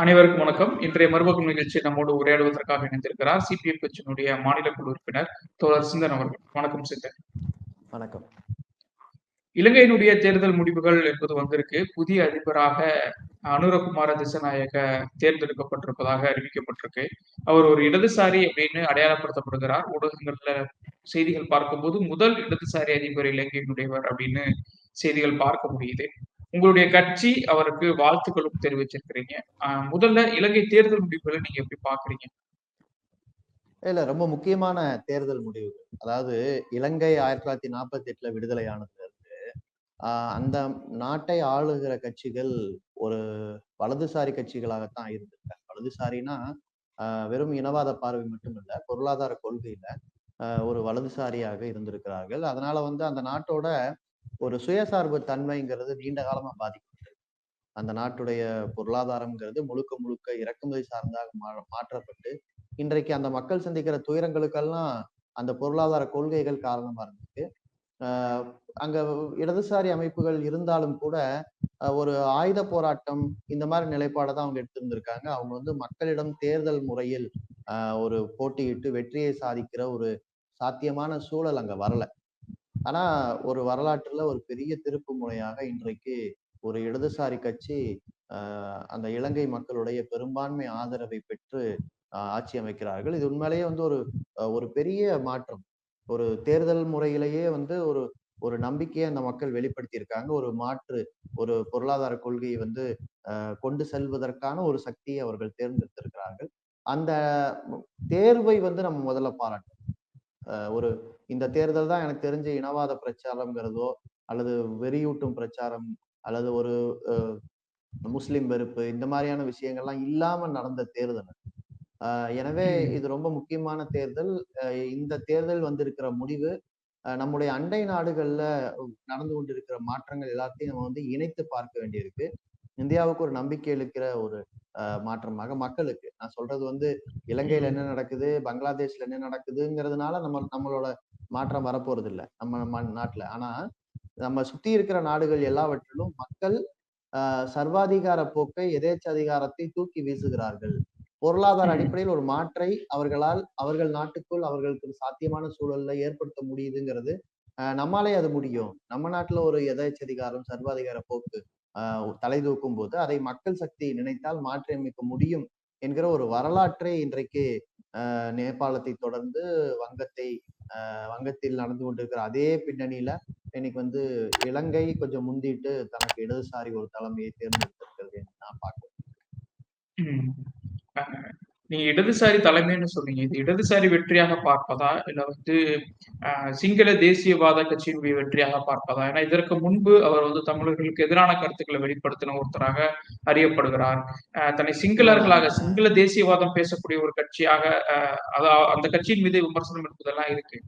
அனைவருக்கும் வணக்கம். இன்றைய மறுபக்கம் நிகழ்ச்சி நம்மோடு உரையாடுவதற்காக இணைந்திருக்கிறார் சிபிஎம் கட்சியினுடைய மாநில குழு உறுப்பினர் தோழர் சிந்தன் அவர்கள். வணக்கம் சிந்தன். வணக்கம். இலங்கையினுடைய தேர்தல் முடிவுகள் என்பது வந்திருக்கு. புதிய அதிபராக அனுரகுமார திசநாயக தேர்ந்தெடுக்கப்பட்டிருப்பதாக அறிவிக்கப்பட்டிருக்கு. அவர் ஒரு இடதுசாரி அப்படின்னு அடையாளப்படுத்தப்படுகிறார். ஊடகங்கள்ல செய்திகள் பார்க்கும்போது முதல் இடதுசாரி அதிபர் இலங்கையினுடையவர் அப்படின்னு செய்திகள் பார்க்க முடியுது. உங்களுடைய கட்சி அவருக்கு வாழ்த்துக்களும் தெரிவிச்சிருக்கிறீங்க. முதல்ல இலங்கை தேர்தல் முடிவுகளை நீங்க எப்படி பாக்குறீங்க இல்ல ரொம்ப முக்கியமான தேர்தல் முடிவுகள். அதாவது இலங்கை ஆயிரத்தி தொள்ளாயிரத்தி நாற்பத்தி எட்டுல விடுதலையானதுல இருந்து ஆஹ் அந்த நாட்டை ஆளுகிற கட்சிகள் ஒரு வலதுசாரி கட்சிகளாகத்தான் இருந்திருக்காங்க. வலதுசாரினா ஆஹ் வெறும் இனவாத பார்வை மட்டும் இல்ல பொருளாதார கொள்கையில ஆஹ் ஒரு வலதுசாரியாக இருந்திருக்கிறார்கள். அதனால வந்து அந்த நாட்டோட ஒரு சுயசார்பு தன்மைங்கிறது நீண்ட காலமா பாதிக்கப்பட்டது. அந்த நாட்டுடைய பொருளாதாரம்ங்கிறது முழுக்க முழுக்க இறக்குமதி சார்ந்தாக மா மாற்றப்பட்டு இன்றைக்கு அந்த மக்கள் சந்திக்கிற துயரங்களுக்கெல்லாம் அந்த பொருளாதார கொள்கைகள் காரணமா இருந்திருக்கு. ஆஹ் அங்க இடதுசாரி அமைப்புகள் இருந்தாலும் கூட ஒரு ஆயுத போராட்டம் இந்த மாதிரி நிலைப்பாடை தான் அவங்க எடுத்திருந்திருக்காங்க. அவங்க வந்து மக்களிடம் தேர்தல் முறையில் ஆஹ் ஒரு போட்டியிட்டு வெற்றியை சாதிக்கிற ஒரு சாத்தியமான சூழல் அங்க வரல. ஆனா ஒரு வரலாற்றுல ஒரு பெரிய திருப்பு முறையாக இன்றைக்கு ஒரு இடதுசாரி கட்சி அந்த இலங்கை மக்களுடைய பெரும்பான்மை ஆதரவை பெற்று ஆட்சி அமைக்கிறார்கள். இது உண்மையிலேயே வந்து ஒரு ஒரு பெரிய மாற்றம். ஒரு தேர்தல் முறையிலேயே வந்து ஒரு ஒரு நம்பிக்கையை அந்த மக்கள் வெளிப்படுத்தியிருக்காங்க. ஒரு மாற்று ஒரு பொருளாதார கொள்கையை வந்து கொண்டு செல்வதற்கான ஒரு சக்தியை அவர்கள் தேர்ந்தெடுத்திருக்கிறார்கள். அந்த தேர்வை வந்து நம்ம முதல்ல பாராட்டணும். ஒரு இந்த தேர்தல் தான் எனக்கு தெரிஞ்ச இனவாத பிரச்சாரம்ங்கிறதோ அல்லது வெறியூட்டும் பிரச்சாரம் அல்லது ஒரு முஸ்லிம் வெறுப்பு இந்த மாதிரியான விஷயங்கள்லாம் இல்லாம நடந்த தேர்தல் எனவே இது ரொம்ப முக்கியமான தேர்தல். இந்த தேர்தல் வந்திருக்கிற முடிவு நம்முடைய அண்டை நாடுகள்ல நடந்து கொண்டிருக்கிற மாற்றங்கள் எல்லாத்தையும் நம்ம வந்து இணைத்து பார்க்க வேண்டியிருக்கு. இந்தியாவுக்கு ஒரு நம்பிக்கை அளிக்கிற ஒரு மாற்றமாக மக்களுக்கு. நான் சொல்றது வந்து இலங்கையில என்ன நடக்குது பங்களாதேஷ்ல என்ன நடக்குதுங்கிறதுனால நம்ம நம்மளோட மாற்றம் வரப்போறது இல்லை நம்ம நாட்டுல. ஆனா நம்ம சுத்தி இருக்கிற நாடுகள் எல்லாவற்றிலும் மக்கள் சர்வாதிகார போக்கை எதேச்ச அதிகாரத்தை தூக்கி வீசுகிறார்கள். பொருளாதார அடிப்படையில் ஒரு மாற்றை அவர்களால் அவர்கள் நாட்டுக்குள் அவர்களுக்கு சாத்தியமான சூழல்ல ஏற்படுத்த முடியுதுங்கிறது நம்மாலே அது முடியும். நம்ம நாட்டுல ஒரு எதேச்சதிகாரம் சர்வாதிகார போக்கு தலை தூக்கும் போது அதை மக்கள் சக்தி நினைத்தால் மாற்றியமைக்க முடியும் என்கிற ஒரு வரலாற்றை இன்றைக்கு நேபாளத்தை தொடர்ந்து வங்கத்தை வங்கத்தில் நடந்து கொண்டிருக்கிற அதே பின்னணியில இன்னைக்கு வந்து இலங்கை கொஞ்சம் முந்திட்டு தனக்கு இடதுசாரி ஒரு தலைமையை தேர்ந்தெடுத்திருக்கிறது நான் பார்க்கிறேன் நீங்க இடதுசாரி தலைமைன்னு சொன்னீங்க. இது இடதுசாரி வெற்றியாக பார்ப்பதா? இல்ல வந்து சிங்கள தேசியவாத கட்சியினுடைய வெற்றியாக பார்ப்பதா? ஏன்னா இதற்கு முன்பு அவர் வந்து தமிழர்களுக்கு எதிரான கருத்துக்களை வெளிப்படுத்தின ஒருத்தராக அறியப்படுகிறார். தன்னை சிங்களர்களாக சிங்கள தேசியவாதம் பேசக்கூடிய ஒரு கட்சியாக அதாவது அந்த கட்சியின் மீது விமர்சனம் என்பதெல்லாம் இருக்கு.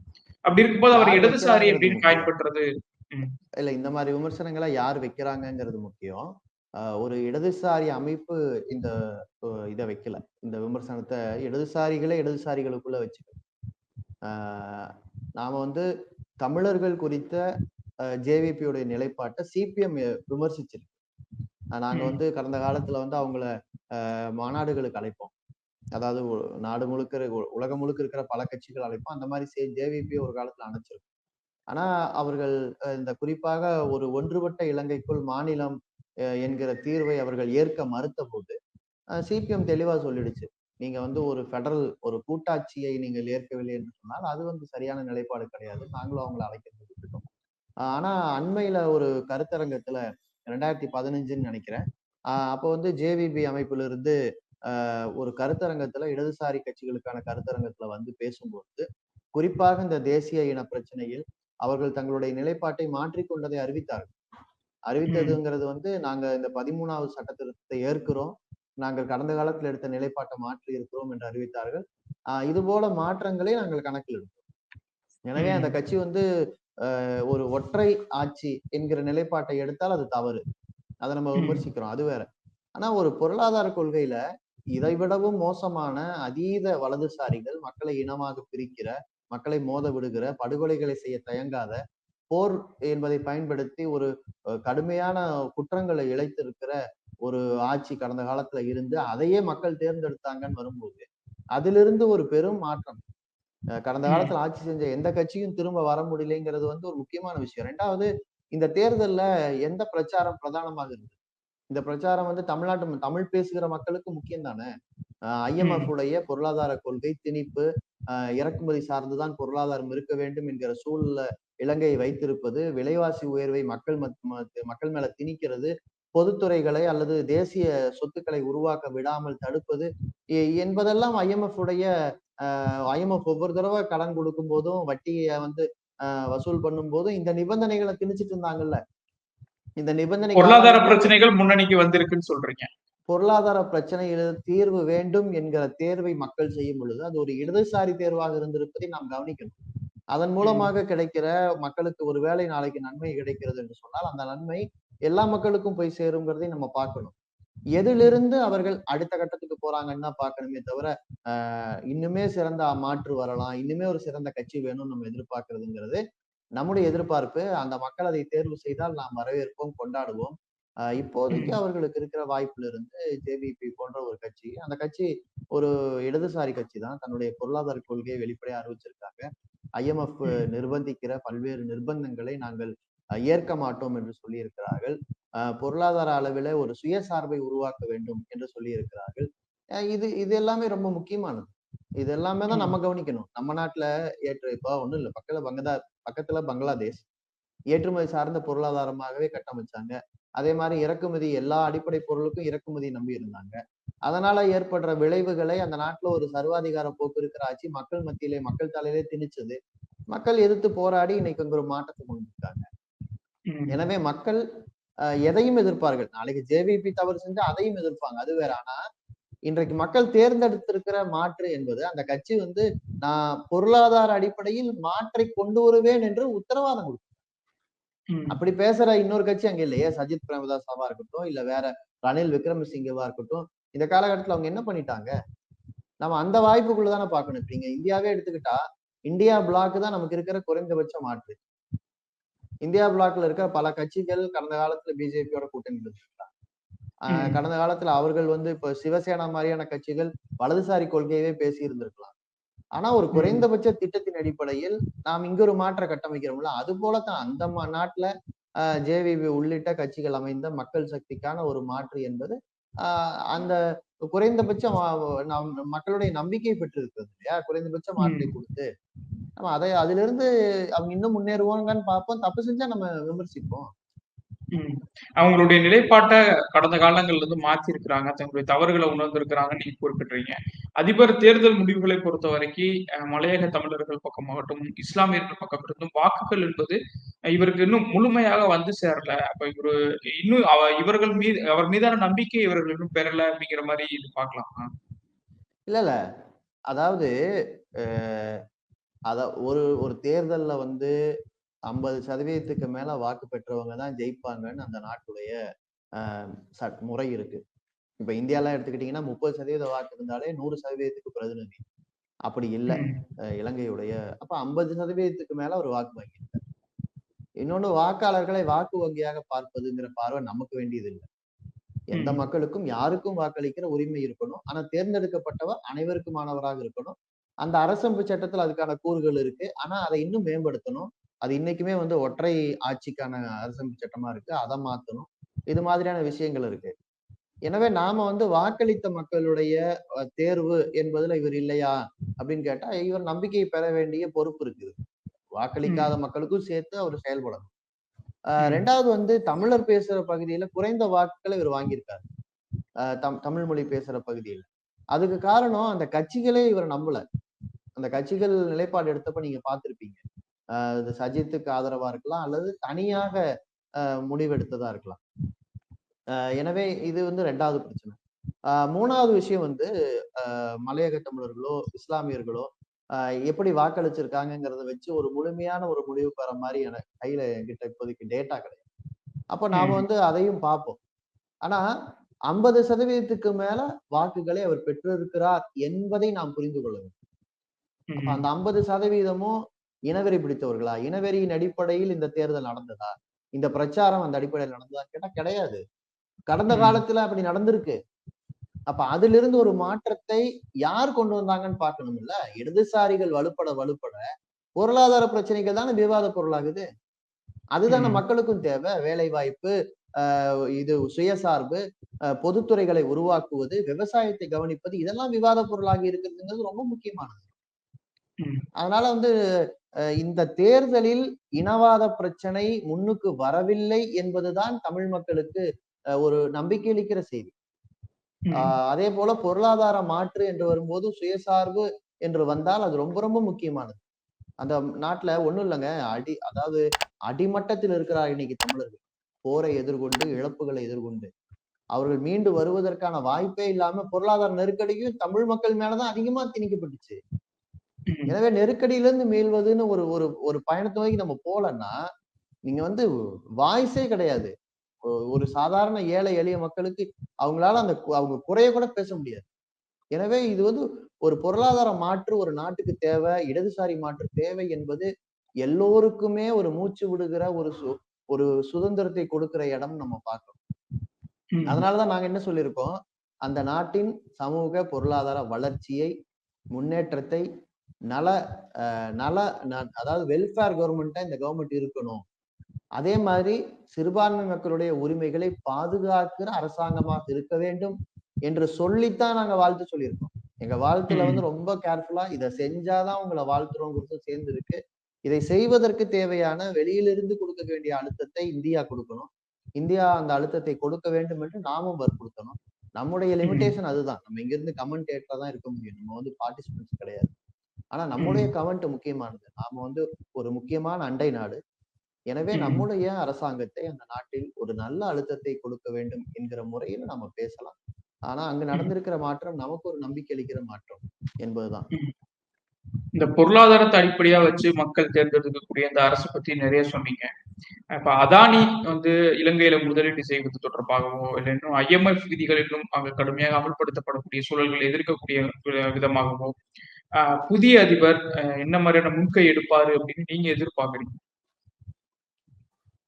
அப்படி இருக்கும்போது அவர் இடதுசாரி அப்படின்னு பயன்படுறது இல்ல இந்த மாதிரி விமர்சனங்களை யார் வைக்கிறாங்கிறது முக்கியம். ஒரு இடதுசாரி அமைப்பு இந்த இதை வைக்கல. இந்த விமர்சனத்தை இடதுசாரிகளே இடதுசாரிகளுக்குள்ள வச்சுக்கல நாம வந்து தமிழர்கள் குறித்த ஜேவிபியோடைய நிலைப்பாட்டை சிபிஎம் விமர்சிச்சிருக்கு. நாங்க வந்து கடந்த காலத்துல வந்து அவங்கள மாநாடுகளுக்கு அழைப்போம். அதாவது நாடு முழுக்க உலகம் முழுக்க இருக்கிற பல கட்சிகள் அழைப்போம். அந்த மாதிரி ஜேவிபி ஒரு காலத்துல அணைச்சிருக்கும். ஆனா அவர்கள் இந்த குறிப்பாக ஒரு ஒன்றுபட்ட இலங்கைக்குள் மாநிலம் என்கிற தீர்வை அவர்கள் ஏற்க மறுத்த போது சிபிஎம் தெளிவா சொல்லிடுச்சு. நீங்க வந்து ஒரு ஃபெடரல் ஒரு கூட்டாட்சியை நீங்கள் ஏற்கவில்லை என்று சொன்னால் அது வந்து சரியான நிலைப்பாடு கிடையாது. நாங்களும் அவங்களை அழைக்கிறது விட்டுட்டோம். ஆனா அண்மையில ஒரு கருத்தரங்கத்துல ரெண்டாயிரத்தி பதினஞ்சுன்னு நினைக்கிறேன். அப்போ வந்து ஜேவிபி அமைப்பிலிருந்து ஒரு கருத்தரங்கத்துல இடதுசாரி கட்சிகளுக்கான கருத்தரங்கத்துல வந்து பேசும்போது குறிப்பாக இந்த தேசிய இன பிரச்சனையில் அவர்கள் தங்களுடைய நிலைப்பாட்டை மாற்றிக்கொண்டதை அறிவித்தார்கள். அறிவித்ததுங்கிறது வந்து நாங்க இந்த பதிமூணாவது சட்ட திருத்தத்தை ஏற்கிறோம். நாங்கள் கடந்த காலத்தில் எடுத்த நிலைப்பாட்டை மாற்றி இருக்கிறோம் என்று அறிவித்தார்கள். ஆஹ் இது போல மாற்றங்களை நாங்கள் கணக்கில் எடுத்தோம். எனவே அந்த கட்சி வந்து ஒரு ஒற்றை ஆட்சி என்கிற நிலைப்பாட்டை எடுத்தால் அது தவறு. அதை நம்ம விமர்சிக்கிறோம். அது வேற. ஆனா ஒரு பொருளாதார கொள்கையில இதை விடவும் மோசமான அதீத வலதுசாரிகள் மக்களை இனமாக பிரிக்கிற மக்களை மோத விடுகிற படுகொலைகளை செய்ய தயங்காத போர் என்பதை பயன்படுத்தி ஒரு கடுமையான குற்றங்களை இழைத்திருக்கிற ஒரு ஆட்சி கடந்த காலத்துல இருந்து அதையே மக்கள் தேர்ந்தெடுத்தாங்கன்னு வரும்போது அதிலிருந்து ஒரு பெரும் மாற்றம் கடந்த. காலத்துல ஆட்சி செஞ்ச எந்த கட்சியும் திரும்ப வர முடியலைங்கிறது வந்து ஒரு முக்கியமான விஷயம் ரெண்டாவது இந்த தேர்தல்ல எந்த பிரச்சாரம் பிரதானமாக இருந்தது இந்த பிரச்சாரம் வந்து தமிழ்நாட்டு தமிழ் பேசுகிற மக்களுக்கு முக்கியம் தானே ஐஎம்எஃப். உடைய பொருளாதார கொள்கை திணிப்பு இறக்குமதி சார்ந்துதான் பொருளாதாரம் இருக்க வேண்டும் என்கிற சூழல்ல இலங்கையை வைத்திருப்பது விலைவாசி உயர்வை மக்கள் மக்கள் மேல திணிக்கிறது பொதுத்துறைகளை அல்லது தேசிய சொத்துக்களை உருவாக்க விடாமல் தடுப்பது என்பதெல்லாம் ஐஎம்எஃப் உடைய ஐஎம்எஃப் ஒவ்வொரு தடவை கடன் கொடுக்கும் போதும் வட்டியை வந்து வசூல் பண்ணும் போதும் இந்த நிபந்தனைகளை திணிச்சிட்டு இருந்தாங்கல்ல. இந்த நிபந்தனை பொருளாதார பிரச்சனைகள் முன்னணிக்கு வந்திருக்குன்னு சொல்றீங்க. பொருளாதார பிரச்சனையில் தீர்வு வேண்டும் என்கிற தேர்வை மக்கள் செய்யும் பொழுது அது ஒரு இடதுசாரி தேர்வாக இருந்திருப்பதை நாம் கவனிக்கணும். அதன் மூலமாக கிடைக்கிற மக்களுக்கு ஒரு வேளை நாளைக்கு நன்மை கிடைக்கிறது என்று சொன்னால் அந்த நன்மை எல்லா மக்களுக்கும் போய் சேருங்கிறதை நம்ம பார்க்கணும். எதிலிருந்து அவர்கள் அடுத்த கட்டத்துக்கு போறாங்கன்னு தான் பார்க்கணுமே தவிர ஆஹ் இன்னுமே சிறந்த மாற்று வரலாம் இன்னுமே ஒரு சிறந்த கட்சி வேணும்னு நம்ம எதிர்பார்க்கறதுங்கிறது நம்முடைய எதிர்பார்ப்பு. அந்த மக்கள் அதை தேர்வு செய்தால் நாம் வரவேற்போம் கொண்டாடுவோம். ஆஹ் இப்போதைக்கு. அவர்களுக்கு இருக்கிற வாய்ப்புல இருந்து ஜேவிபி போன்ற ஒரு கட்சி அந்த கட்சி ஒரு இடதுசாரி கட்சி தான். தன்னுடைய பொருளாதார கொள்கையை வெளிப்படையா அறிவிச்சிருக்காங்க. ஐஎம்எஃப். நிர்பந்திக்கிற பல்வேறு நிர்பந்தங்களை நாங்கள் ஏற்க மாட்டோம் என்று சொல்லியிருக்கிறார்கள். பொருளாதார அளவில் ஒரு சுயசார்பை உருவாக்க வேண்டும் என்று சொல்லியிருக்கிறார்கள். இது இது எல்லாமே ரொம்ப முக்கியமானது. இது எல்லாமே தான். நம்ம கவனிக்கணும். நம்ம நாட்டுல ஏற்ற இப்போ ஒண்ணும் இல்லை. பக்கத்துல பங்கதா பக்கத்துல பங்களாதேஷ். ஏற்றுமதி சார்ந்த பொருளாதாரமாகவே கட்டமைச்சாங்க. அதே மாதிரி இறக்குமதி எல்லா அடிப்படை பொருளுக்கும் இறக்குமதி நம்பி இருந்தாங்க அதனால ஏற்படுற விளைவுகளை அந்த நாட்டுல ஒரு சர்வாதிகார போக்கு இருக்கிற ஆட்சி மக்கள் மத்தியிலே மக்கள் தலையிலே திணிச்சது. மக்கள் எதிர்த்து போராடி இன்னைக்கு அங்க ஒரு மாற்றத்தை கொண்டு வந்திருக்காங்க ம். எனவே மக்கள் எதையும் எதிர்ப்பார்கள். நாளைக்கு ஜேவிபி தவறு செஞ்சா அதையும் எதிர்ப்பாங்க. அது வேற. ஆனா இன்றைக்கு மக்கள் தேர்ந்தெடுத்திருக்கிற மாற்று என்பது அந்த கட்சி வந்து நான் பொருளாதார அடிப்படையில் மாற்றை கொண்டு வருவேன் என்று உத்தரவாதம் கொடுக்கும். அப்படி பேசுற இன்னொரு கட்சி அங்க இல்லையே சஜித் பிரேமதாசாவா இருக்கட்டும் இல்ல வேற ரணில் விக்ரமசிங்கவா இருக்கட்டும் இந்த காலகட்டத்துல அவங்க என்ன பண்ணிட்டாங்க? நம்ம அந்த வாய்ப்புக்குள்ள தானே பார்க்கணும். இப்ப நீங்க இந்தியாவே எடுத்துக்கிட்டா இந்தியா பிளாக் தான் நமக்கு இருக்கிற குறைந்தபட்ச மாற்று. இந்தியா பிளாக்ல இருக்கிற பல கட்சிகள் கடந்த காலத்துல பிஜேபியோட கூட்டணி. கடந்த காலத்துல அவர்கள் வந்து இப்ப சிவசேனா மாதிரியான கட்சிகள் வலதுசாரி கொள்கையவே பேசி இருந்திருக்கலாம் ஆனா ஒரு. குறைந்தபட்ச திட்டத்தின் அடிப்படையில் நாம் இங்க ஒரு மாற்ற கட்டமைக்கிறோம்ல அது போலத்தான் அந்த நாட்டுல ஜேவிபி உள்ளிட்ட கட்சிகள் அமைந்த மக்கள் சக்திக்கான ஒரு மாற்று என்பது ஆஹ் அந்த குறைந்தபட்ச மா- நம் மக்களுடைய நம்பிக்கை பெற்றிருக்கிறது இல்லையா குறைந்தபட்ச மாற்றை. கொடுத்து நம்ம அதை அதுல இருந்து அவங்க இன்னும் முன்னேறுவாங்கன்னு பார்ப்போம் தப்பு செஞ்சா நம்ம விமர்சிப்போம். அவங்களுடைய நிலைப்பாட்டை கடந்த காலங்கள்ல இருந்து மாத்தி இருக்கிறாங்க தங்களுடைய தவறுகளை உணர்ந்திருக்கிறாங்கன்னு நீங்க குறிப்பிடுறீங்க அதிபர் தேர்தல் முடிவுகளை பொறுத்த வரைக்கும் மலையக தமிழர்கள் பக்கமாகட்டும் இஸ்லாமியர்கள் பக்கம் இருந்தும் வாக்குகள் என்பது இவருக்கு இன்னும் முழுமையாக வந்து சேரல. அப்ப இவரு இன்னும் அவ இவர்கள் மீது அவர் மீதான நம்பிக்கை இவர்கள் இன்னும் பெறல அப்படிங்கிற மாதிரி இது பார்க்கலாம். இல்ல இல்ல. அதாவது அத ஒரு ஒரு தேர்தல்ல வந்து ஐம்பது சதவீதத்துக்கு மேல வாக்கு பெற்றவங்க தான் ஜெயிப்பாங்கன்னு அந்த நாட்டுடைய முறை இருக்கு. இப்ப இந்தியாலாம் எடுத்துக்கிட்டீங்கன்னா முப்பது சதவீத வாக்கு இருந்தாலே நூறு சதவீதத்துக்கு பிரதிநிதி. அப்படி இல்லை. இலங்கையுடைய அப்ப ஐம்பது சதவீதத்துக்கு மேல ஒரு வாக்கு வங்கி இன்னொன்னு வாக்காளர்களை வாக்கு வங்கியாக பார்ப்பதுங்கிற பார்வை நமக்கு வேண்டியது இல்லை எந்த. மக்களுக்கும் யாருக்கும் வாக்களிக்கிற உரிமை இருக்கணும். ஆனா தேர்ந்தெடுக்கப்பட்டவர் அனைவருக்குமானவராக இருக்கணும். அந்த அரசமைப்பு சட்டத்துல அதுக்கான கூறுகள் இருக்கு. ஆனா அதை இன்னும் மேம்படுத்தணும். அது இன்னைக்குமே வந்து ஒற்றை ஆட்சிக்கான அரசமைப்பு சட்டமா இருக்கு. அதை மாத்தணும். இது மாதிரியான விஷயங்கள் இருக்கு. எனவே நாம வந்து வாக்களித்த மக்களுடைய தேர்வு என்பதுல இவர் இல்லையா அப்படின்னு கேட்டா இவர் நம்பிக்கை பெற வேண்டிய பொறுப்பு இருக்குது. வாக்களிக்காத மக்களுக்கும் சேர்த்து அவர் செயல்படணும். ரெண்டாவது வந்து தமிழர் பேசுற பகுதியில குறைந்த வாக்குகளை இவர் வாங்கியிருக்காரு. தம் தமிழ் மொழி பேசுற பகுதியில். அதுக்கு காரணம் அந்த கட்சிகளே இவர் நம்பல. அந்த கட்சிகள் நிலைப்பாடு எடுத்தப்ப நீங்க பார்த்திருப்பீங்க. சஜித்துக்கு ஆதரவா இருக்கலாம் அல்லது தனியாக முடிவெடுத்ததா இருக்கலாம். ஆஹ் எனவே இது வந்து ரெண்டாவது பிரச்சனை. ஆஹ் மூணாவது விஷயம் வந்து மலையக தமிழர்களோ இஸ்லாமியர்களோ எப்படி வாக்களிச்சிருக்காங்கங்கிறத வச்சு ஒரு முழுமையான ஒரு முடிவு பெற மாதிரி எனக்கு கையில என்கிட்ட இப்போதைக்கு டேட்டா கிடையாது. அப்ப நாம. வந்து அதையும் பார்ப்போம். ஆனா ஐம்பது சதவீதத்துக்கு மேல வாக்குகளை அவர் பெற்றிருக்கிறார் என்பதை நாம் புரிந்து கொள்ள வேண்டும். அந்த ஐம்பது சதவீதமும் இனவெறி பிடித்தவர்களா? இனவெறியின் அடிப்படையில் இந்த தேர்தல் நடந்ததா? இந்த பிரச்சாரம் அந்த அடிப்படையில் நடந்ததா கேட்டா கிடையாது. கடந்த. காலத்துல அப்படி நடந்திருக்கு. அப்ப அதிலிருந்து ஒரு மாற்றத்தை யார் கொண்டு வந்தாங்கன்னு பார்க்கணும் இல்ல இடதுசாரிகள் வலுப்பட வலுப்பட பொருளாதார பிரச்சனைகள் தானே விவாத பொருளாகுது. அதுதானே. மக்களுக்கும் தேவை. வேலை வாய்ப்பு இது சுயசார்பு பொதுத்துறைகளை உருவாக்குவது விவசாயத்தை கவனிப்பது இதெல்லாம் விவாத பொருளாகி இருக்கிறதுங்கிறது ரொம்ப முக்கியமானது. அதனால வந்து இந்த தேர்தலில் இனவாத பிரச்சனை முன்னுக்கு வரவில்லை என்பதுதான் தமிழ் மக்களுக்கு ஒரு நம்பிக்கை அளிக்கிற செய்தி. அதே போல பொருளாதார மாற்று என்று வரும்போது சுயசார்பு என்று வந்தால் அது ரொம்ப ரொம்ப முக்கியமானது. அந்த நாட்டுல ஒண்ணும் இல்லைங்க. அடி அதாவது அடிமட்டத்தில் இருக்கிறார் இன்னைக்கு தமிழர்கள். போரை எதிர்கொண்டு இழப்புகளை எதிர்கொண்டு. அவர்கள் மீண்டு வருவதற்கான வாய்ப்பே இல்லாம பொருளாதார நெருக்கடியும் தமிழ் மக்கள் மேலதான் அதிகமா திணிக்கப்பட்டுச்சு. எனவே நெருக்கடியிலிருந்து மீள்வதுன்னு ஒரு ஒரு ஒரு பயணத்தை நோக்கி நம்ம போலன்னா நீங்க வந்து வாய்ஸே கிடையாது. ஒரு சாதாரண ஏழை எளிய மக்களுக்கு அவங்களால அந்த அவங்க குறைய கூட பேச முடியாது. எனவே இது வந்து ஒரு பொருளாதார மாற்று ஒரு நாட்டுக்கு தேவை இடதுசாரி மாற்று தேவை என்பது எல்லோருக்குமே ஒரு மூச்சு விடுகிற ஒரு சு- ஒரு சுதந்திரத்தை கொடுக்கிற இடம் நம்ம பார்க்கிறோம். ம். அதனாலதான் நாங்க என்ன சொல்லியிருக்கோம்? அந்த நாட்டின் சமூக பொருளாதார வளர்ச்சியை முன்னேற்றத்தை நல நல அதாவது வெல்ஃபேர் கவர்மெண்டா இந்த கவர்மெண்ட் இருக்கணும். அதே மாதிரி சிறுபான்மை மக்களுடைய உரிமைகளை பாதுகாக்கிற அரசாங்கமாக இருக்க வேண்டும் என்று சொல்லித்தான் நாங்க வாழ்த்து சொல்லியிருக்கோம். எங்க வாழ்த்துல. வந்து ரொம்ப கேர்ஃபுல்லா இதை செஞ்சாதான் உங்களை வாழ்த்துறோம் கொடுத்து சேர்ந்து இருக்கு இதை செய்வதற்கு தேவையான வெளியிலிருந்து கொடுக்க வேண்டிய அழுத்தத்தை இந்தியா கொடுக்கணும். இந்தியா அந்த அழுத்தத்தை கொடுக்க வேண்டும் என்று நாமும் வற்புறுத்தணும். நம்முடைய லிமிடேஷன் அதுதான். நம்ம இங்கிருந்து கமெண்டேட்டரா தான் இருக்க முடியும். நம்ம வந்து பார்ட்டிசிபென்ட்ஸ் கிடையாது. ஆனா நம்முடைய கமெண்ட் முக்கியமானது. நாம வந்து ஒரு முக்கியமான அண்டை நாடு. எனவே. நம்முடைய அரசாங்கத்தை அந்த நாட்டில் ஒரு நல்ல அழுத்தத்தை கொடுக்க வேண்டும் என்கிற முறையில் நம்ம பேசலாம். ஆனா அங்கு நடந்திருக்கிற மாற்றம் நமக்கு ஒரு நம்பிக்கை அளிக்கிற மாற்றம் என்பதுதான். இந்த பொருளாதாரத்தை அடிப்படையா வச்சு மக்கள் தேர்ந்தெடுக்கக்கூடிய இந்த அரசு பத்தி நிறைய சொன்னீங்க. இப்ப அதானி வந்து இலங்கையில முதலீடு செய்வது தொடர்பாகவோ இல்லை இன்னும் ஐஎம்எஃப் விதிகள் இன்னும் அங்கு கடுமையாக அமல்படுத்தப்படக்கூடிய சூழல்களை எதிர்க்கக்கூடிய விதமாகவோ புதிய அதிபர் என்ன மாதிரியான முன்கை எடுப்பாரு அப்படின்னு நீங்க எதிர்பார்க்கறீங்க?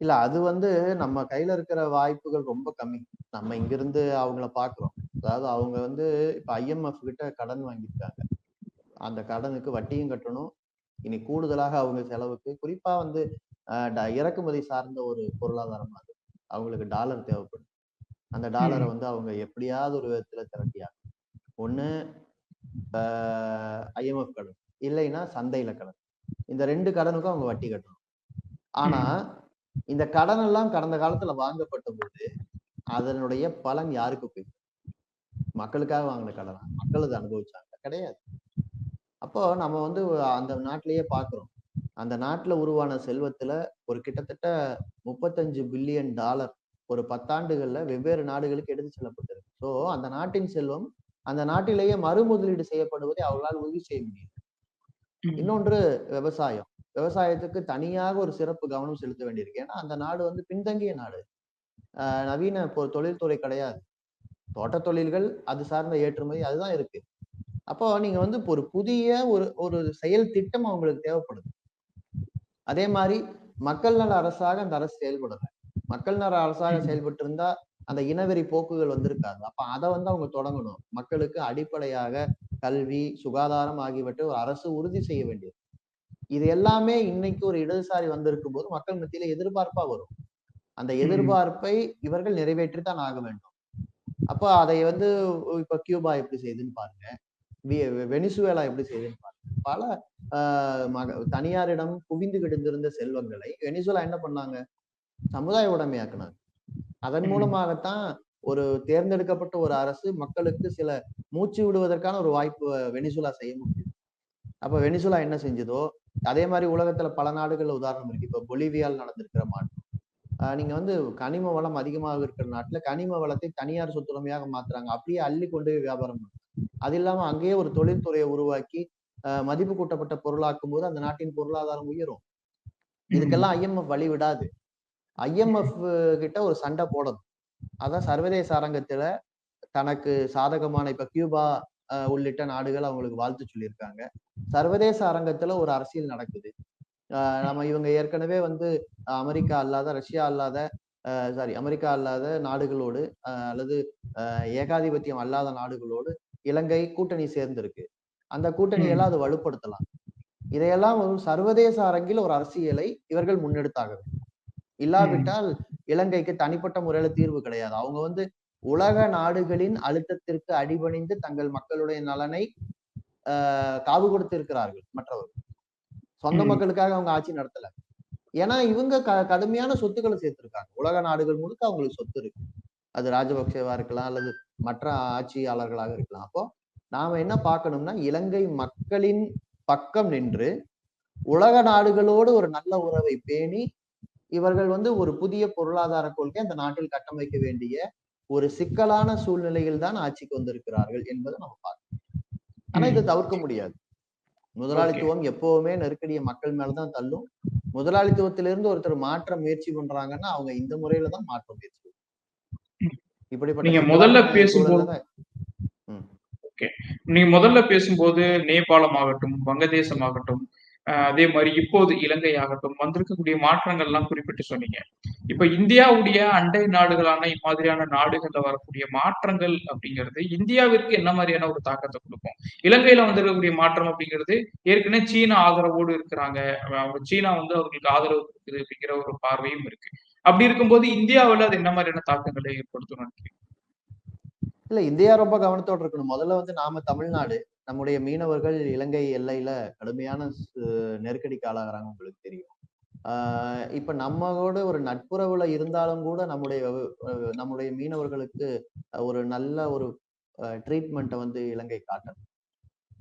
இல்ல அது வந்து நம்ம கையில இருக்கிற வாய்ப்புகள் ரொம்ப கம்மி. நம்ம இங்கிருந்து அவங்கள பாக்குறோம். அதாவது அவங்க வந்து இப்ப ஐஎம்எஃப் கிட்ட கடன் வாங்கியிருக்காங்க. அந்த கடனுக்கு வட்டியும் கட்டணும். இனி கூடுதலாக அவங்க செலவுக்கு குறிப்பா வந்து இறக்குமதி சார்ந்த ஒரு பொருளாதாரம் அது. அவங்களுக்கு டாலர் தேவைப்படும். அந்த டாலரை. வந்து அவங்க எப்படியாவது ஒரு விதத்துல திரட்டியாங்க ஒண்ணு ஐஎம்எஃப் கடன். இல்லைன்னா சந்தையில கடன். இந்த ரெண்டு கடனுக்கும் அவங்க வட்டி கட்டணும். ஆனா இந்த கடன் எல்லாம் கடந்த காலத்துல வாங்கப்பட்ட போது அதனுடைய பலன் யாருக்கு போய் மக்களுக்காக வாங்கின கடனா? மக்கள் அதை அனுபவிச்சாங்க. கிடையாது. அப்போ நம்ம வந்து அந்த நாட்டிலேயே பார்க்கிறோம் அந்த நாட்டுல உருவான செல்வத்துல ஒரு கிட்டத்தட்ட முப்பத்தஞ்சு பில்லியன் டாலர் ஒரு பத்தாண்டுகள்ல வெவ்வேறு நாடுகளுக்கு எடுத்து செல்லப்பட்டிருக்கு. ஸோ அந்த நாட்டின் செல்வம் அந்த நாட்டிலேயே மறுமுதலீடு செய்யப்படுவதை அவர்களால் உறுதி செய்ய முடியும். இன்னொன்று விவசாயம். விவசாயத்துக்கு தனியாக ஒரு சிறப்பு கவனம் செலுத்த வேண்டியிருக்கு. ஏன்னா அந்த நாடு வந்து பின்தங்கிய நாடு. ஆஹ் நவீன தொழில்துறை கிடையாது. தோட்ட தொழில்கள் அது சார்ந்த ஏற்றுமதி அதுதான் இருக்கு. அப்போ நீங்க வந்து ஒரு புதிய ஒரு ஒரு செயல் திட்டம் அவங்களுக்கு தேவைப்படுது. அதே மாதிரி மக்கள் நல அரசாக அந்த அரசு செயல்படல. மக்கள் நல அரசாக. செயல்பட்டு இருந்தா அந்த இனவெறி போக்குகள் வந்திருக்காது. அப்ப அதை வந்து அவங்க தொடங்கணும். மக்களுக்கு அடிப்படையாக கல்வி சுகாதாரம் ஆகியவற்றை ஒரு அரசு உறுதி செய்ய வேண்டியது. இது எல்லாமே இன்னைக்கு ஒரு இடதுசாரி வந்திருக்கும் போது மக்கள் மத்தியில எதிர்பார்ப்பா வரும். அந்த. எதிர்பார்ப்பை இவர்கள் நிறைவேற்றித்தான் ஆக வேண்டும். அப்ப அதை வந்து இப்ப கியூபா எப்படி செய்யுதுன்னு பாருங்க. வெனிசுவேலா எப்படி செய்யுதுன்னு பாருங்க. பல ஆஹ் மக- தனியாரிடம் குவிந்து கிடந்திருந்த செல்வங்களை வெனிசுவேலா என்ன பண்ணாங்க? சமுதாய உடைமையாக்குனாங்க. அதன். மூலமாகத்தான் ஒரு தேர்ந்தெடுக்கப்பட்ட ஒரு அரசு மக்களுக்கு சில மூச்சு விடுவதற்கான ஒரு வாய்ப்பு வெனிசுலா செய்ய முடியும். அப்ப வெனிசுலா என்ன செஞ்சதோ அதே மாதிரி உலகத்துல பல நாடுகள்ல உதாரணம் இருக்கு. இப்ப பொலிவியால் நடந்திருக்கிற மாற்றம் ஆஹ் நீங்க வந்து கனிம வளம் அதிகமாக இருக்கிற நாட்டுல கனிம வளத்தை தனியார் சொத்துரிமையாக மாத்துறாங்க. அப்படியே அள்ளி கொண்டு போய் வியாபாரம் பண்றாங்க. அது இல்லாம அங்கேயே ஒரு தொழில்துறையை உருவாக்கி மதிப்பு கூட்டப்பட்ட பொருளாக்கும் போது அந்த நாட்டின் பொருளாதாரம் உயரும். இதுக்கெல்லாம் ஐஎம்எஃப் வழி விடாது. ஐஎம்எஃப் கிட்ட ஒரு சண்டை போடணும். அதான் சர்வதேச அரங்கத்துல தனக்கு சாதகமான இப்ப கியூபா உள்ளிட்ட நாடுகள் அவங்களுக்கு வாழ்த்து சொல்லியிருக்காங்க. சர்வதேச அரங்கத்துல ஒரு அரசியல் நடக்குது. நம்ம இவங்க ஏற்கனவே வந்து அமெரிக்கா அல்லாத ரஷ்யா அல்லாத சாரி அமெரிக்கா அல்லாத நாடுகளோடு அஹ், அல்லது ஏகாதிபத்தியம் அல்லாத நாடுகளோடு இலங்கை கூட்டணி சேர்ந்திருக்கு. அந்த கூட்டணியெல்லாம் அது வலுப்படுத்தலாம். இதையெல்லாம் ஒரு சர்வதேச அரங்கில் ஒரு அரசியலை இவர்கள் முன்னெடுத்தாக வேண்டும். இல்லாவிட்டால் இலங்கைக்கு தனிப்பட்ட முறையில தீர்வு கிடையாது. அவங்க வந்து உலக நாடுகளின் அழுத்தத்திற்கு அடிபணிந்து தங்கள் மக்களுடைய நலனை காவு கொடுத்து இருக்கிறார்கள் மற்றவர்கள். சொந்த. மக்களுக்காக அவங்க ஆட்சி நடத்தல. ஏன்னா இவங்க க கடுமையான சொத்துக்களை சேர்த்திருக்காங்க. உலக நாடுகள் முழுக்க அவங்களுக்கு சொத்து இருக்கு. அது ராஜபக்சேவா இருக்கலாம் அல்லது மற்ற ஆட்சியாளர்களாக இருக்கலாம். அப்போ நாம என்ன பார்க்கணும்னா இலங்கை மக்களின் பக்கம் நின்று உலக நாடுகளோடு ஒரு நல்ல உறவை பேணி இவர்கள் வந்து ஒரு புதிய பொருளாதார கொள்கை அந்த நாட்டில் கட்டமைக்க வேண்டிய ஒரு சிக்கலான சூழ்நிலையில் தான் ஆட்சிக்கு வந்திருக்கிறார்கள் என்பதை நம்ம பார்க்கணும். ஆனா இதை தவிர்க்க முடியாது. முதலாளித்துவம் எப்பவுமே நெருக்கடியை மக்கள் மேலதான் தள்ளும். முதலாளித்துவத்திலிருந்து ஒருத்தர் மாற்ற முயற்சி பண்றாங்கன்னா அவங்க இந்த முறையில தான் மாற்ற முயற்சி. இப்படிப்பட்ட நீங்க முதல்ல பேசும்போது-. நீங்க முதல்ல பேசும்போது நேபாளம் ஆகட்டும் வங்கதேசம் ஆகட்டும் அதே மாதிரி இப்போது இலங்கை ஆகட்டும் வந்திருக்கக்கூடிய மாற்றங்கள் எல்லாம் குறிப்பிட்டு சொன்னீங்க. இப்ப இந்தியாவுடைய அண்டை நாடுகளான இம்மாதிரியான நாடுகள்ல வரக்கூடிய மாற்றங்கள் அப்படிங்கிறது இந்தியாவிற்கு என்ன மாதிரியான ஒரு தாக்கத்தை கொடுக்கும்? இலங்கையில வந்திருக்கக்கூடிய மாற்றம் அப்படிங்கிறது ஏற்கனவே சீனா ஆதரவோடு இருக்கிறாங்க. அவங்க சீனா வந்து அவர்களுக்கு ஆதரவு கொடுக்குது அப்படிங்கிற ஒரு பார்வையும் இருக்கு. அப்படி இருக்கும்போது இந்தியாவில் அது என்ன மாதிரியான தாக்கங்களை ஏற்படுத்தும் நினைக்கிறீங்க? இல்ல இந்தியா ரொம்ப கவனத்தோடு இருக்கணும். முதல்ல வந்து நாம தமிழ்நாடு நம்முடைய மீனவர்கள் இலங்கை எல்லையில கடுமையான நெருக்கடிக்கு ஆளாகிறாங்க உங்களுக்கு தெரியும். ஆஹ் இப்ப நம்மளோட ஒரு நட்புறவுல இருந்தாலும் கூட நம்முடைய நம்முடைய மீனவர்களுக்கு ஒரு நல்ல ஒரு ட்ரீட்மெண்ட்டை வந்து இலங்கை காட்டணும்.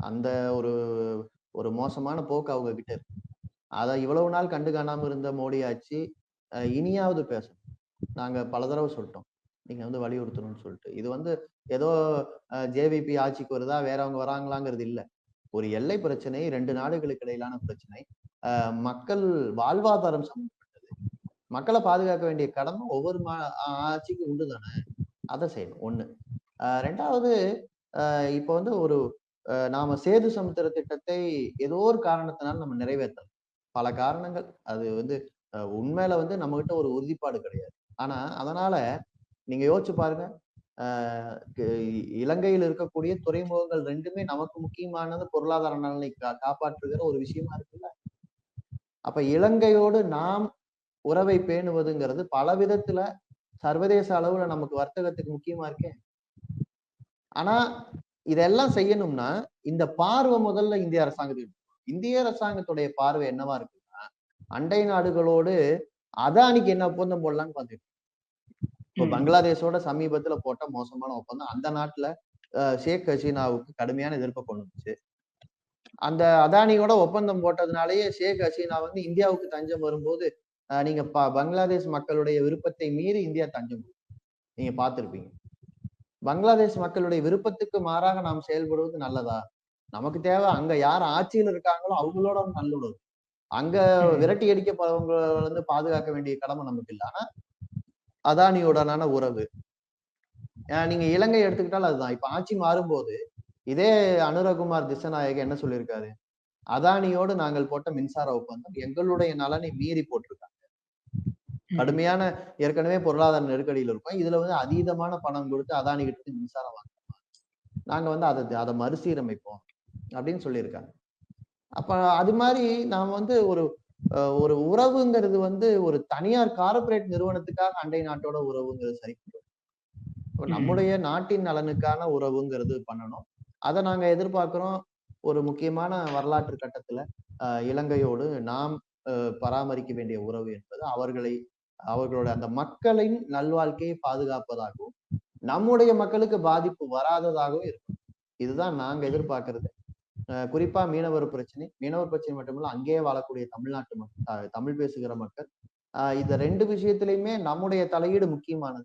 அந்த ஒரு ஒரு மோசமான போக்கு அவங்க கிட்ட இருக்கு. அதை இவ்வளவு நாள் கண்டு காணாம இருந்த மோடி ஆட்சி இனியாவது பேசணும். நாங்க பல தடவை சொல்லிட்டோம். நீங்க வந்து வலியுறுத்தணும்னு சொல்லிட்டு. இது வந்து ஏதோ ஜேவிபி ஆட்சிக்கு வருதா வேறவங்க வராங்களாங்கிறது இல்ல. ஒரு எல்லை பிரச்சனை ரெண்டு நாடுகளுக்கு இடையிலான பிரச்சனை. மக்கள் வாழ்வாதாரம் சம்பந்தப்பட்டது. மக்களை பாதுகாக்க வேண்டிய கடமை ஒவ்வொரு மா ஆட்சிக்கும் உண்டு தானே? அதை செய்யணும். ஒண்ணு. ரெண்டாவது இப்போ இப்ப வந்து ஒரு அஹ் நாம சேது சமுத்திர திட்டத்தை ஏதோ ஒரு காரணத்தினால நம்ம நிறைவேற்றலாம். பல காரணங்கள். அது வந்து அஹ் உண்மையில வந்து நம்ம கிட்ட ஒரு உறுதிப்பாடு கிடையாது. ஆனா அதனால நீங்க யோசிச்சு பாருங்க. இலங்கையில் இருக்கக்கூடிய துறைமுகங்கள் ரெண்டுமே நமக்கு முக்கியமானது பொருளாதார நலனை காப்பாற்றுகிற ஒரு விஷயமா இருக்குல்ல? அப்ப இலங்கையோடு நாம் உறவை பேணுவதுங்கிறது பல விதத்துல சர்வதேச அளவுல நமக்கு வர்த்தகத்துக்கு முக்கியமா இருக்கேன் ஆனா இதெல்லாம் செய்யணும்னா இந்த பார்வை முதல்ல இந்திய அரசாங்கத்துக்கு இந்திய அரசாங்கத்துடைய பார்வை என்னவா இருக்குன்னா அண்டை நாடுகளோடு அதானிக்கு என்ன ஒப்பந்தம் போடலாம்னு பார்த்துட்டு இப்போ. பங்களாதேஷோட சமீபத்துல போட்ட மோசமான ஒப்பந்தம் அந்த நாட்டுல அஹ், ஷேக் ஹசீனாவுக்கு கடுமையான எதிர்ப்பை கொண்டு வந்துச்சு அந்த அதானியோட ஒப்பந்தம் போட்டதுனாலேயே ஷேக் ஹசீனா வந்து இந்தியாவுக்கு தஞ்சம் வரும்போது நீங்க பங்களாதேஷ் மக்களுடைய விருப்பத்தை மீறி இந்தியா தஞ்சம். நீங்க பார்த்திருப்பீங்க பங்களாதேஷ் மக்களுடைய விருப்பத்துக்கு மாறாக நாம் செயல்படுவது நல்லதா நமக்கு தேவை அங்க யார் ஆட்சியில் இருக்காங்களோ அவங்களோட நல்லுறவு அங்க. விரட்டி அடிக்கப்படுறவங்களை வந்து பாதுகாக்க வேண்டிய கடமை நமக்கு இல்லை ஆனா அதானியோடனான உறவு. நீங்க இலங்கை எடுத்துக்கிட்டாலும் அதுதான். இப்ப ஆட்சி மாறும்போது இதே அனுரகுமார் திசநாயக என்ன சொல்லியிருக்காரு? அதானியோடு நாங்கள் போட்ட மின்சார ஒப்பந்தம் எங்களுடைய நலனை மீறி போட்டிருக்காங்க. கடுமையான ஏற்கனவே பொருளாதார நெருக்கடியில் இருக்கும். இதுல வந்து அதீதமான பணம் கொடுத்து அதானி கிட்ட மின்சாரம் வாங்கலாம் நாங்க வந்து அதை அதை மறுசீரமைப்போம் அப்படின்னு சொல்லியிருக்காங்க. அப்ப அது மாதிரி நாம் வந்து ஒரு ஒரு உறவுங்கிறது வந்து ஒரு தனியார் கார்ப்பரேட் நிறுவனத்துக்காக அண்டை நாட்டோட உறவுங்கிறது சரி. இப்ப. நம்முடைய நாட்டின் நலனுக்கான உறவுங்கிறது பண்ணணும் அதை நாங்க எதிர்பார்க்கிறோம் ஒரு முக்கியமான வரலாற்று கட்டத்துல அஹ், இலங்கையோடு நாம் அஹ், பராமரிக்க வேண்டிய உறவு என்பது அவர்களை அவர்களோட அந்த மக்களின் நல்வாழ்க்கையை பாதுகாப்பதாகவும் நம்முடைய மக்களுக்கு பாதிப்பு வராததாகவும் இருக்கும் இதுதான் நாங்க எதிர்பார்க்கிறது குறிப்பா மீனவர் பிரச்சனை. மீனவர் பிரச்சனை மட்டுமில்ல அங்கேயே வாழக்கூடிய தமிழ்நாட்டு மக்கள் தமிழ் பேசுகிற மக்கள். இந்த ரெண்டு விஷயத்திலையுமே நம்முடைய தலையீடு முக்கியமானது.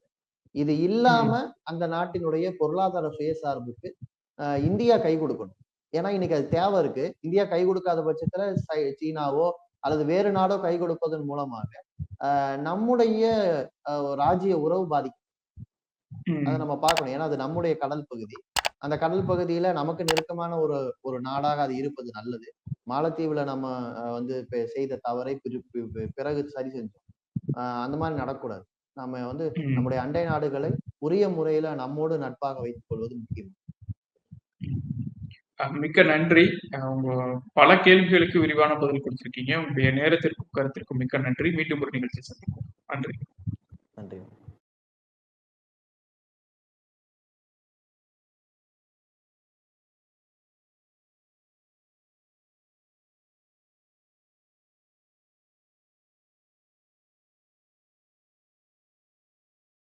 இது இல்லாம அந்த நாட்டினுடைய பொருளாதார சுயசார்புக்கு இந்தியா கை கொடுக்கணும். ஏன்னா இன்னைக்கு அது தேவை இருக்கு. இந்தியா கை கொடுக்காத பட்சத்துல சை- சீனாவோ அல்லது வேறு நாடோ கை கொடுப்பதன் மூலமாக நம்முடைய ராஜ்ய உறவு பாதிக்கும். அதை நம்ம பார்க்கணும். ஏன்னா அது நம்முடைய கடல் பகுதி. அந்த கடல் பகுதியில நமக்கு நெருக்கமான ஒரு ஒரு நாடாக அது இருப்பது நல்லது மாலத்தீவுல நம்ம வந்து செய்த தவறை பிறகு சரி செஞ்சோம் அந்த மாதிரி நடக்கக்கூடாது நாம வந்து. நம்முடைய அண்டை நாடுகளை உரிய முறையில நம்மோடு நட்பாக வைத்துக் கொள்வது முக்கியம். மிக்க நன்றி. உங்க பல கேள்விகளுக்கு விரிவான பதில் குடுத்திருக்கீங்க. உங்களுடைய நேரத்திற்கும், கருத்திற்கும் மிக்க நன்றி. மீண்டும் ஒரு நிகழ்ச்சியில் சந்திப்போம். நன்றி.